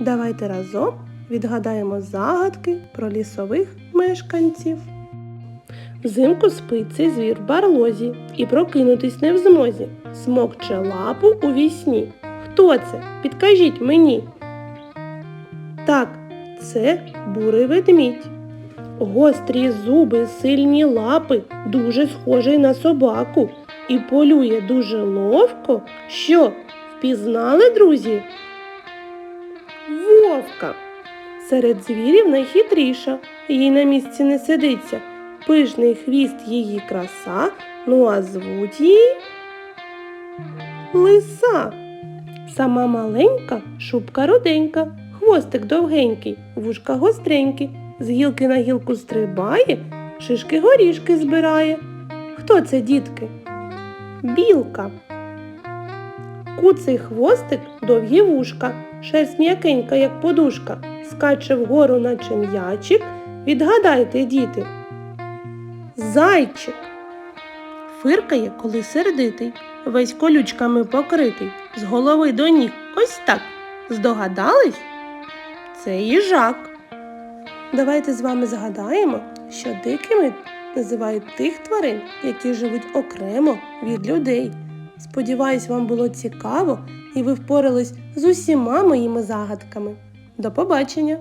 Давайте разом відгадаємо загадки про лісових мешканців. Взимку спить цей звір в барлозі і прокинутись не в змозі. Смокче лапу у вісні. Хто це? Підкажіть мені. Так, це бурий ведмідь. Гострі зуби, сильні лапи, дуже схожий на собаку і полює дуже ловко. Що, впізнали, друзі? Вовка. Серед звірів найхитріша, їй на місці не сидиться. Пишний хвіст її краса, ну а звуть її лиса. Сама маленька, шубка руденька, хвостик довгенький, вушка гостренькі, з гілки на гілку стрибає, шишки горішки збирає. Хто це, дітки? Білка. Куций хвостик, довгі вушка, шерсть м'якенька, як подушка, скаче вгору, наче м'ячик. Відгадайте, діти. Зайчик. Фиркає, коли сердитий, весь колючками покритий, з голови до ніг. Ось так. Здогадались? Це їжак. Давайте з вами згадаємо, що дикими називають тих тварин, які живуть окремо від людей. Сподіваюсь, вам було цікаво і ви впорались з усіма моїми загадками. До побачення!